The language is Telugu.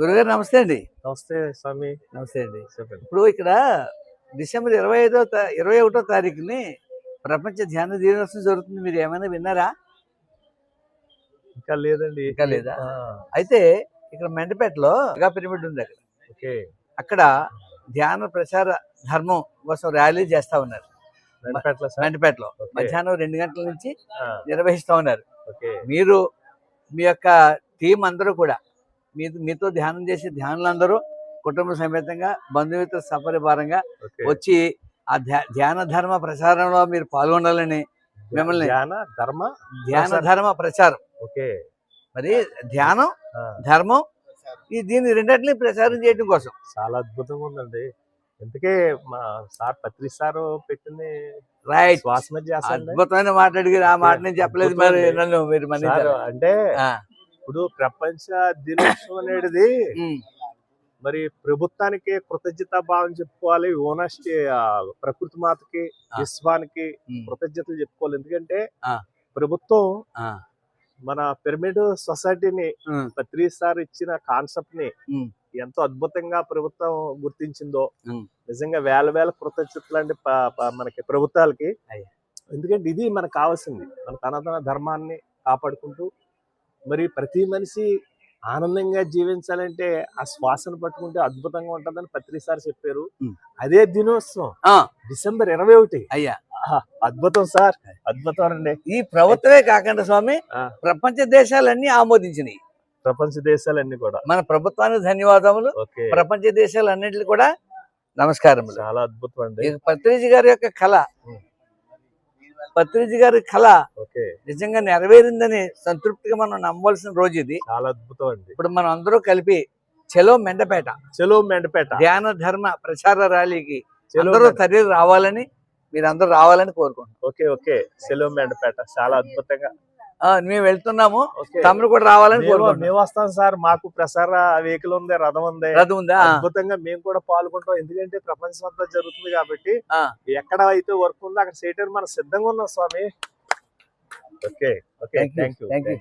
గురుగారు నమస్తే అండి. నమస్తే స్వామి. నమస్తే అండి. ఇప్పుడు ఇక్కడ డిసెంబర్ ఇరవై ఐదో ఇరవై ఒకటో తారీఖుని ప్రపంచ ధ్యాన దినోత్సవం జరుగుతుంది. మీరు ఏమైనా విన్నారా? ఇంకా లేదండి. ఇంకా లేదా? అయితే ఇక్కడ మెండపేటలో మెగా పిరమిడ్ ఉంది అక్కడ. అక్కడ ధ్యాన ప్రచార ధర్మం కోసం ర్యాలీ చేస్తా ఉన్నారు. ఓకే. మధ్యాహ్నం రెండు గంటల నుంచి నిర్వహిస్తా ఉన్నారు మీరు మీ యొక్క టీం అందరూ కూడా మీ మీతో ధ్యానం చేసే ధ్యానులందరూ కుటుంబ సమేతంగా బంధుమిత్ర సపరివారంగా వచ్చి ఆ ధ్యా- ధ్యాన ధర్మ ప్రచారంలో మీరు పాల్గొనాలని మిమ్మల్ని ధ్యాన ధర్మ ధ్యాన. ధర్మ ప్రచారం. ఓకే మరి ధ్యానం ధర్మం ఈ దీన్ని రెండింటిని ప్రచారం చేయడం కోసం. చాలా అద్భుతంగా ఉందండి. ఇంతకే మా సార్ పత్రి సార్ పెట్టింది రైట్ శ్వాస మధ్య అద్భుతమైన మాట అడిగారు ఆ మాట నేను చెప్పలేదు మరి. నన్ను మీరు. అంటే ఇప్పుడు ప్రపంచ దినోత్సవం అనేది మరి ప్రభుత్వానికి కృతజ్ఞత భావం చెప్పుకోవాలి ఓనెస్టీ ప్రకృతి మాతకి. విశ్వానికి కృతజ్ఞతలు చెప్పుకోవాలి ఎందుకంటే. ప్రభుత్వం మన పిరమిడ్ సొసైటీని ఉమ్, పత్రి సార్ ఇచ్చిన కాన్సెప్ట్ని. ఎంతో అద్భుతంగా ప్రభుత్వం గుర్తించిందో. నిజంగా వేల వేల కృతజ్ఞతలు ప- మనకి ప్రభుత్వాలకి. అయ్యా. ఎందుకంటే ఇది మనకు కావాల్సింది. మన సనాతన ధర్మాన్ని కాపాడుకుంటూ మరి ప్రతి మనిషి ఆనందంగా జీవించాలంటే ఆ శ్వాసను పట్టుకుంటే అద్భుతంగా ఉంటుందని పత్రి సార్ చెప్పారు. అదే దినోత్సవం. డిసెంబర్ ఇరవై ఒకటి అయ్యా అద్భుతం సార్. అద్భుతం అండి. ఈ ప్రభుత్వమే కాకుండా స్వామి. ప్రపంచ దేశాలన్నీ ఆమోదించినాయి. ప్రపంచ దేశాలన్నీ కూడా. మన ప్రభుత్వానికి ధన్యవాదములు. ప్రపంచ దేశాలన్నింటికి కూడా నమస్కారములు. చాలా అద్భుతం అండి పత్రిజీ గారి యొక్క కళ. పత్రిజీ గారి కళ నిజంగా నెరవేరిందని సంతృప్తిగా మనం నమ్మవలసిన రోజు ఇది. చాలా అద్భుతం అండి ఇప్పుడు మనం అందరూ కలిపి చెలో మెండపేట. చెలో మెండపేట. ధ్యాన ధర్మ ప్రచార ర్యాలీకి చెలో అందరూ తరలి రావాలని మీరు అందరూ రావాలని కోరుకుంటున్నాం. Okay okay. చెలో మెండపేట. చాలా అద్భుతంగా మేము వెళ్తున్నాము. తమరు కూడా రావాలని మేము వస్తాం సార్. మాకు ప్రసార వెహికల్ ఉంది రథం ఉంది. రథం ఉందా? అద్భుతంగా మేము కూడా పాల్గొంటాం ఎందుకంటే ప్రపంచం అంతా జరుగుతుంది కాబట్టి. ఎక్కడ అయితే వర్క్ ఉందో అక్కడ చేయడానికి మనం సిద్ధంగా ఉన్నాం స్వామి. Okay okay. Thank you. Thank you